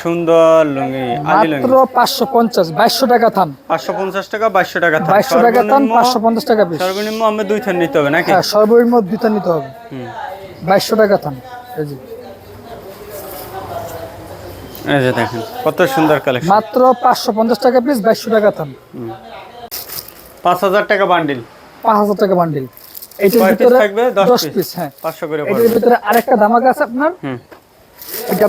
সুন্দর লুঙ্গি মাত্র লুঙ্গি। পাঁচশো পঞ্চাশ বাইশশো টাকা থান। পাঁচশো পঞ্চাশ টাকা বাইশশো টাকা থান। টাকা থান সর্বনিম্ন- পাঁচশো পঞ্চাশ টাকা পিস। সর্বনিম্ন আমি দুই থান নিতে হবে নাকি? হ্যাঁ সর্বনিম্ন দুইটা নিতে হবে। হুম। টাকা থান। এই যে। এই যে দেখেন কত সুন্দর কালেকশন মাত্র পাঁচশো পঞ্চাশ টাকা পিস বাইশশো টাকা থান। পাঁচ হাজার টাকা বান্ডিল। পাঁচ হাজার টাকা বান্ডিল। এইটার ভিতরে থাকবে? দশ দশ piece? পিস হ্যাঁ। পাঁচশো করে এটার ভিতরে আরেকটা ধামাকা আছে আপনার? হুম। এটা।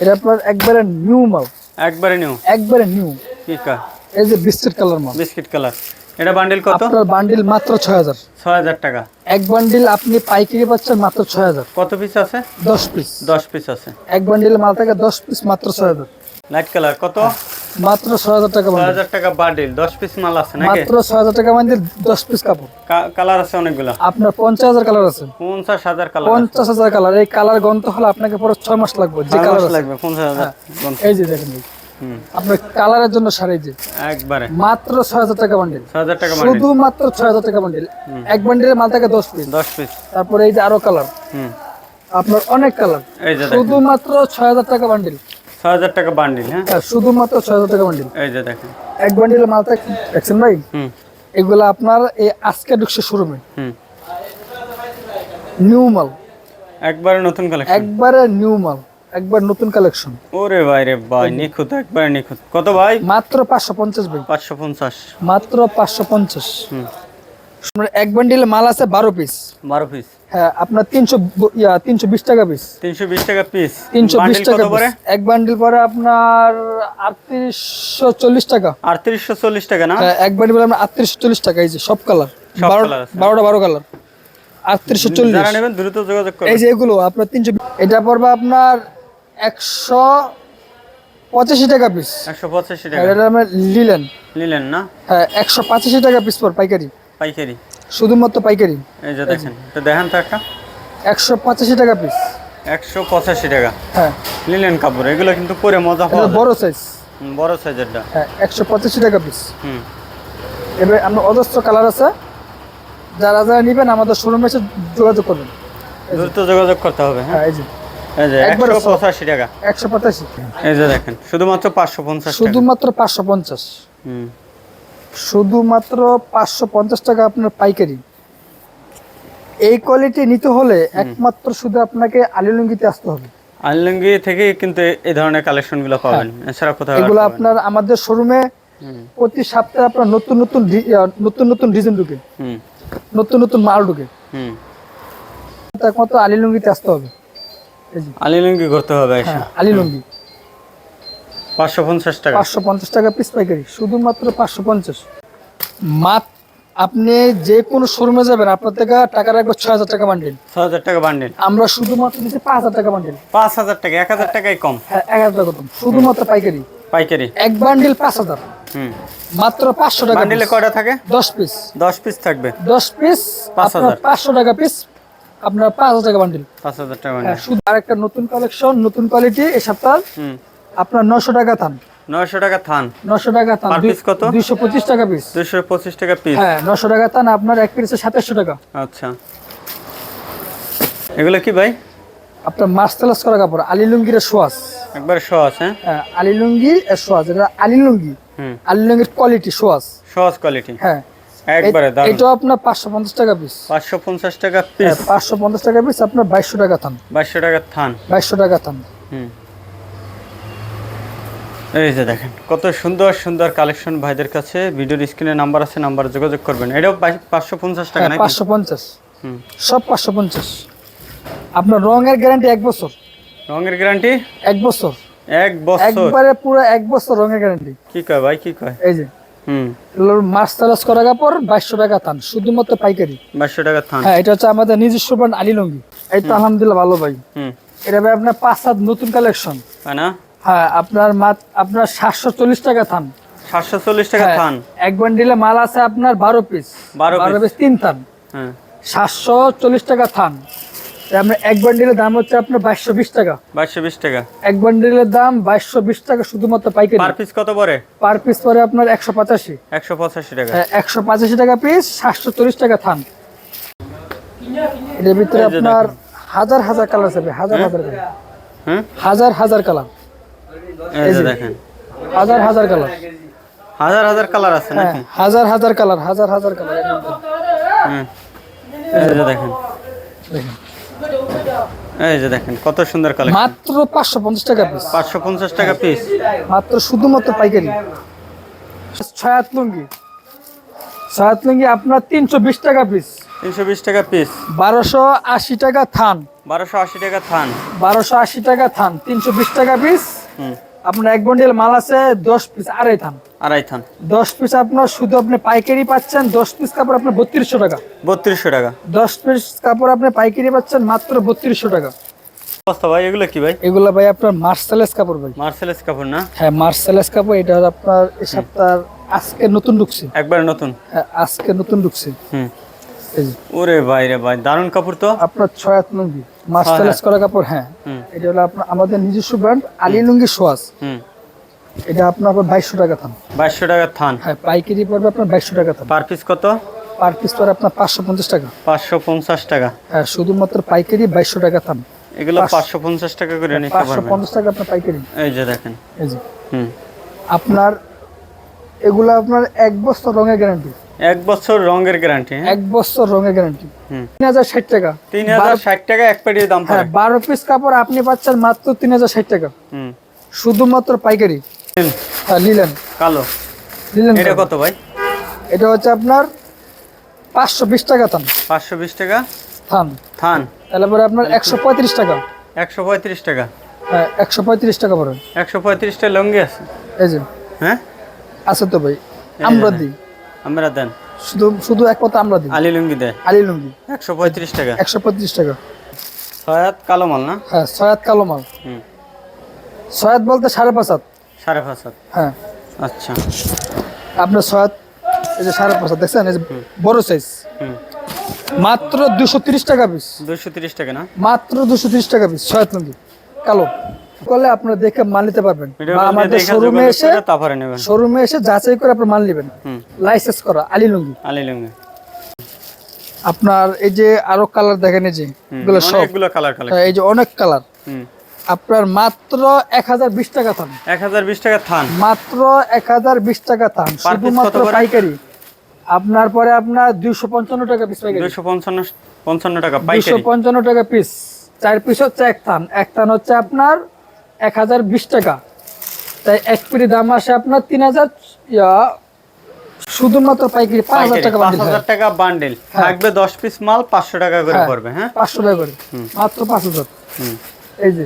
এটা আপনার একবারে নিউ মাল। একবারে নিউ একবারে নিউ কি আছে। এই যে বিস্কিট কালার মাল। বিস্কিট কালার এটা বান্ডিল কত? আপনার বান্ডিল মাত্র ছয় হাজার। ছয় হাজার টাকা। এক বান্ডিল আপনি পাইকারি পাচ্ছেন মাত্র ছয় হাজার। কত পিস আছে? দশ পিস দশ পিস আছে। এক বান্ডিল মাল থেকে দশ পিস মাত্র ছয় হাজার। লাইট কালার কত? মাত্র ছয় হাজার টাকা ছয় বান্ডিল হাজার টাকা বান্ডিল দশ পিস মাল আছে নাকি? মাত্র ছয় হাজার টাকা বান্ডিল দশ পিস কাপড়। কালার আছে অনেকগুলো। আপনার পঞ্চাশ হাজার কালার আছে। পঞ্চাশ হাজার কালার পঞ্চাশ হাজার কালার এই কালার গন্ধ হলে আপনাকে পরে ছয় মাস লাগবে যে কালার লাগবে পঞ্চাশ হাজার গন- এই যে দেখেন আপনার কালারের জন্য সারাই যে। একবারে। মাত্র ছয় হাজার টাকা বান্ডিল ছয় হাজার টাকা বান্ডিল শুধুমাত্র ছয় হাজার টাকা বান্ডিল এক বান্ডিলের মাল থাকে দশ পিস দশ পিস তারপরে এই যে আরও কালার হুম। আপনার অনেক কালার শুধুমাত্র ছয় হাজার টাকা বান্ডিল ছয় হাজার টাকা বান্ডিল হ্যাঁ? হ্যাঁ, শুধুমাত্র ছয় হাজার টাকা বান্ডিল এই যে দেখেন। এক বান্ডিলের মাল থাকে দেখছেন ভাই? হুম। এগুলো আপনার এই আজকে ঢুকছে শোরুমে। হুম। নিউ মাল। একবারে নতুন কালেকশন একবারে নিউ মাল। একবার নতুন কালেকশন ওরে ভাই রে ভাই নিখুঁত একবারে নিখুঁত। কত ভাই? মাত্র পাঁচশো পঞ্চাশ ভাই। পাঁচশো পঞ্চাশ। মাত্র পাঁচশো পঞ্চাশ। হুম। আপনার এক বান্ডিলে মাল আছে বারো পিস বারো পিস হ্যাঁ আপনার তিনশো তিনশো বিশ টাকা পিস তিনশো বিশ টাকা পিস তিনশো বিশ টাকা piece। এক বান্ডিল পরে আপনার আটত্রিশশো চল্লিশ টাকা। আটত্রিশশো চল্লিশ টাকা না? হ্যাঁ, এক বান্ডিল পরে আপনার আটত্রিশশো চল্লিশ টাকা এই যে সব কালার বারো বারোটা বারো কালার আটত্রিশশো চল্লিশ। নেবেন দ্রুত যোগাযোগ এই যে এগুলো আপনার তিনশো এটা পড়বে আপনার একশো পঁচাশি টাকা পিস একশো পঁচাশি টাকা। এটা আপনার লিলেন। নিলেন না? হ্যাঁ একশো পঁচাশি টাকা পিস পর পাইকারি। পাইকারি? শুধুমাত্র পাইকারি? এই যে দেখেন তো দেখেন তো একটা। একশো পঁচাশি টাকা পিস একশো পঁচাশি টাকা। হ্যাঁ। নিলেন কাপড় এগুলো কিন্তু পরে মজা পাওয়া বড় সাইজ বড় সাইজেরটা হ্যাঁ একশো পঁচাশি টাকা পিস হুম। এবার আমরা অজস্র কালার আছে। যারা যারা নেবেন আমাদের শোরুমে এসে যোগাযোগ করবেন। দ্রুত যোগাযোগ করতে হবে হ্যাঁ? হ্যাঁ এই যে। এই যে একশো পঁচাশি টাকা। একশো পঁচাশি। এই যে দেখেন শুধুমাত্র পাঁচশো পঞ্চাশ শুধুমাত্র পাঁচশো পঞ্চাশ। হুম। শুধুমাত্র পাঁচশো পঞ্চাশ টাকা আপনার পাইকারি। এই কোয়ালিটি নিতে হলে একমাত্র শুধু আপনাকে আলিলুঙ্গিতে আসতে হবে। আনলুঙ্গি থেকে কিন্তু এই ধরনের কালেকশনগুলো পাবেন এছাড়া কোথাও এগুলো আপনার আমাদের শোরুমে প্রতি সপ্তাহে আপনার নতুন নতুন নতুন নতুন ডিজাইন ঢুকে। নতুন নতুন মাল ঢুকে। হুম। একমাত্র আলিলুঙ্গিতে আসতে হবে। আলিলুঙ্গি করতে হবে এসে হ্যাঁ আলিলুঙ্গি। পাঁচশো পঞ্চাশ টাকা। পাঁচশো পঞ্চাশ টাকা পিস পাইকারি শুধুমাত্র পাঁচশো পঞ্চাশ। মাত আপনি যে কোনো শোরুমে যাবেন আপনার থেকে টাকা রাখবে ছয় হাজার টাকা বান্ডিল ছ হাজার টাকা বান্ডিল আমরা শুধুমাত্র দিচ্ছি পাঁচ হাজার টাকা বান্ডিল পাঁচ হাজার টাকা এক হাজার টাকাই কম। হ্যাঁ এক হাজার টাকা কম। শুধুমাত্র পাইকারি। পাইকারি। এক বান্ডিল পাঁচ হাজার। হুম। মাত্র পাঁচশো টাকা বান্ডিলে কয়টা থাকে? দশ পিস দশ পিস থাকবে। দশ পিস পাঁচ হাজার। পাঁচশো টাকা পিস আপনার পাঁচ হাজার টাকা বান্ডিল পাঁচ হাজার টাকা হ্যাঁ বান্ডিল শুধু আরেকটা নতুন কালেকশন নতুন কোয়ালিটি এই সপ্তাহ হুম। আপনার নশো টাকা থান। নয়শো টাকা থান। নশো টাকা থান। piece কত? দুইশো পঁচিশ টাকা পিস দুশো পঁচিশ টাকা পিস হ্যাঁ নশো টাকা থান আপনার এক পিসে সাতাশশো টাকা। আচ্ছা। এগুলো কি ভাই? আপনার মার্সেলাস করা কাপড় আলিলুঙ্গির সোয়াস একবার শ আছে হ্যাঁ আলিলুঙ্গি এর সোয়াস এটা আলিলুঙ্গি হুম। আলিলুঙ্গির কোয়ালিটি সোয়াস সহজ কোয়ালিটি হ্যাঁ। একবারে এ- দারুণ এটাও আপনার পাঁচশো পঞ্চাশ টাকা পিস পাঁচশো পঞ্চাশ টাকা হ্যাঁ পিস টাকা পিস আপনার টাকা থান। টাকা থান। টাকা থান। হুম। এই যে দেখেন। কত সুন্দর সুন্দর কালেকশন ভাইদের কাছে। ভিডিওর স্ক্রিনে নাম্বার আছে নাম্বার যোগাযোগ করবেন। এটাও পাঁচশো পঞ্চাশ টাকা হ্যাঁ নাকি? পাঁচশো পঞ্চাশ। সব পাঁচশো পঞ্চাশ। আপনার রঙের গ্যারান্টি এক বছর। রঙের গ্যারান্টি এক বছর। এক বছর। একবারে পুরো এক বছর রঙের গ্যারান্টি কি কয় ভাই কি কয়? এই যে। হুম। মাছ তালাস করা কাপড় বাইশশো টাকা থান শুধুমাত্র পাইকারি। বাইশশো টাকা থান। হ্যাঁ এটা হচ্ছে আমাদের নিজস্ব ব্র্যান্ড আলিলঙ্গি। এই তো আলহামদুলিল্লাহ ভালো ভাই। এটা ভাই আপনার পাঁচ সাত নতুন কালেকশন না? হ্যাঁ আপনার মাত আপনার সাতশো চল্লিশ টাকা থান। সাতশো চল্লিশ টাকা হ্যাঁ, থান? এক বান্ডিলে মাল আছে আপনার বারো পিস। 12 বারো পিস। তিন থান। হ্যাঁ। সাতশো চল্লিশ টাকা থান। আপনার এক বান্ডিলের দাম হচ্ছে আপনার বাইশশো বিশ টাকা। বাইশশো বিশ টাকা। এক বান্ডিলের দাম বাইশশো বিশ টাকা শুধুমাত্র পাইকারি। পার পিস কত পরে পার পিস পরে আপনার একশো পঁচাশি। একশো পঁচাশি টাকা। একশো পঁচাশি টাকা পিস সাতশো চল্লিশ টাকা থান। এর ভিতরে আপনার হাজার হাজার কালার আছে হাজার হাজার কালার। হ্যাঁ? হাজার হাজার কালার। দেখেন। হাজার হাজার কালার হাজার হাজার কালার আছে হ্যাঁ নাকি? হাজার হাজার কালার হাজার হাজার কালার হুম। এই যে দেখেন। এই যে দেখেন কত সুন্দর কালেকশন মাত্র পাঁচশো পঞ্চাশ টাকা পিস পাঁচশো পঞ্চাশ টাকা পিস মাত্র শুধুমাত্র পাইকারি। ছয়াত লুঙ্গি। ছয়াত লুঙ্গি আপনার তিনশো বিশ টাকা পিস তিনশো বিশ টাকা পিস বারোশো আশি টাকা থান। বারোশো আশি টাকা থান। বারোশো আশি টাকা থান তিনশো বিশ টাকা পিস আপনার এক বন্ডেল মাল আছে দশ পিস আড়াই থান। আড়াই থান। দশ পিস আপনার শুধু আপনি পাইকারি পাচ্ছেন দশ পিস কাপড় আপনার বত্রিশশো টাকা। বত্রিশশো টাকা। দশ পিস কাপড় আপনি পাইকারি পাচ্ছেন মাত্র বত্রিশশো টাকা। অবস্থা ভাই এগুলো কি ভাই? এগুলো ভাই আপনার মার্সেলেস কাপড় ভাই। মার্সেলেস কাপড় না? হ্যাঁ মার্সেলেস কাপড় এটা আপনার এই সপ্তাহ আজকে নতুন ঢুকছে। একবার নতুন? হ্যাঁ, আজকে নতুন ঢুকছে। হুম। ওরে ভাই রে ভাই দারুণ কাপড় তো। আপনার ছয়াত লুঙ্গি মার্সেলেস করা কাপড় হ্যাঁ। এটা হলো আপনার আমাদের নিজস্ব ব্র্যান্ড আলী লুঙ্গি সোয়াস হুম। এটা আপনার বাইশশো টাকা থান। বাইশশো টাকা থান। হ্যাঁ পাইকারি পড়বে আপনার বাইশশো টাকা থান। পার পিস কত? পার পিস পড়ে আপনার পাঁচশো পঞ্চাশ টাকা। পাঁচশো পঞ্চাশ টাকা। হ্যাঁ শুধুমাত্র পাইকারি বাইশশো টাকা থান। এগুলো পাঁচশো- পঞ্চাশ টাকা করে নিতে পাঁচশো পঞ্চাশ টাকা আপনার পাইকারি। এই যে দেখেন। এই যে। হুম। আপনার এগুলো আপনার এক বছর রঙের গ্যারান্টি এক বছর রঙের গ্যারান্টি এক বছর রঙের গ্যারান্টি হুম। তিন হাজার ষাট টাকা। তিন হাজার ষাট টাকা এক পেটির দাম হ্যাঁ বারো পিস কাপড় আপনি পাচ্ছেন মাত্র তিন হাজার ষাট টাকা। হুম। শুধুমাত্র পাইকারি। হ্যাঁ নিলেন কালো। নিলেন এটা কত ভাই? এটা হচ্ছে আপনার পাঁচশো বিশ টাকা থান। পাঁচশো বিশ টাকা? থান। থান। তাহলে পরে আপনার একশো পঁয়ত্রিশ টাকা। একশো পঁয়ত্রিশ টাকা। হ্যাঁ একশো পঁয়ত্রিশ টাকা পড়ে। একশো পঁয়ত্রিশটা লঙ্গি আছে। এই যে। হ্যাঁ? আছে তো ভাই। আমরা দিই আমরা দেন। শুধু শুধু এক কথা আমরা দিই। আলি লুঙ্গি দেয়। আলি লুঙ্গি। একশো পঁয়ত্রিশ টাকা। একশো পঁয়ত্রিশ টাকা। ছয়াত কালো মাল না? হ্যাঁ সয়াত কালো মাল। হুম। সয়াত বলতে সাড়ে পাঁচ হাত। সাড়ে পাঁচ হাত। হ্যাঁ। আচ্ছা। আপনার সয়াত এই যে সাড়ে পাঁচ হাত দেখছেন? এই যে বড় সাইজ হুম। মাত্র দুশো তিরিশ টাকা পিস দুশো তিরিশ টাকা না? মাত্র দুশো তিরিশ টাকা পিস সয়াত লুঙ্গি। কালো। করলে আপনারা দেখে মাল নিতে পারবেন। আমাদের শোরুমে এসে তারপরে নেবেন। শোরুমে এসে যাচাই করে আপনার মাল নেবেন। লাইসেন্স করা আলি লুঙ্গি। আলি লুঙ্গি। আপনার এই যে আরও কালার দেখেন এই যে এগুলো সব। অনেকগুলো কালার কালার এই যে অনেক কালার আপনার মাত্র এক হাজার বিশ টাকা থান। এক হাজার বিশ টাকা থান। মাত্র এক হাজার বিশ টাকা থান। শুধুমাত্র পাইকারি। আপনার পরে আপনার দুইশো পঞ্চান্ন টাকা পিস পাইকারি। দুশো পঞ্চান্ন পঞ্চান্ন টাকা দুইশো পাইকারি পঞ্চান্ন টাকা পিস চার পিস হচ্ছে এক থান। এক থান হচ্ছে আপনার এক হাজার বিশ টাকা। তাই এক পিড়ি দাম আসে আপনার তিন হাজার শুধুমাত্র পাইকারি পাঁচ হাজার টাকা পাঁচ হাজার টাকা বান্ডেল থাকবে দশ পিস মাল পাঁচশো টাকা করে হ্যাঁ। পড়বে হ্যাঁ? পাঁচশো টাকা করে। মাত্র পাঁচ হাজার। এই যে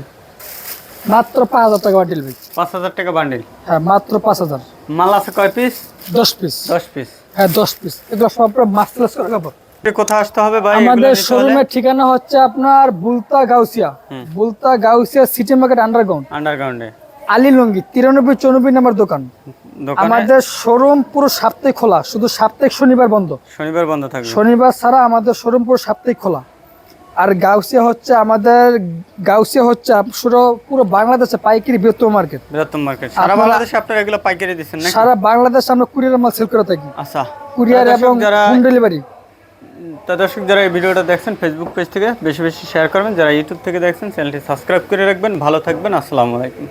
মাত্র পাঁচ হাজার টাকা বান্ডিল পাঁচ হাজার টাকা বান্ডেল হ্যাঁ মাত্র পাঁচ হাজার। মাল আছে কয় পিস দশ পিস দশ পিস হ্যাঁ দশ পিস এগুলো সব মাস্টার্স করে কাপড়। কোথায় আসতে হবে ভাই আমাদের? শোরুমের ঠিকানা হচ্ছে আপনার Bulta Gausia. Bulta Gausia city market underground আন্ডারগ্রাউন্ডে Ali লঙ্গি তিরানব্বই চৌরানব্বই নম্বর দোকান। আমাদের শোরুম পুরো সাপ্তাহিক খোলা শুধু সাপ্তাহিক শনিবার বন্ধ। শনিবার বন্ধ থাকবে। শনিবার ছাড়া আমাদের শোরুম পুরো সাপ্তাহিক খোলা। আর গাউসিয়া হচ্ছে আমাদের গাউসিয়া হচ্ছে পুরো পুরো বাংলাদেশে পাইকারি বৃহত্তম মার্কেট বৃহত্তম মার্কেট সারা বাংলাদেশে আপনারা এগুলো পাইকারি দিচ্ছেন সারা বাংলাদেশে আমরা কুরিয়ার মাল সেল করে থাকি। আচ্ছা। কুরিয়ার এবং হোম ডেলিভারি তা দর্শক, যারা এই ভিডিওটা দেখছেন ফেসবুক পেজ থেকে, বেশি বেশি শেয়ার করবেন। যারা ইউটিউব থেকে দেখছেন চ্যানেলটি সাবস্ক্রাইব করে রাখবেন। ভালো থাকবেন। আসসালামু আলাইকুম।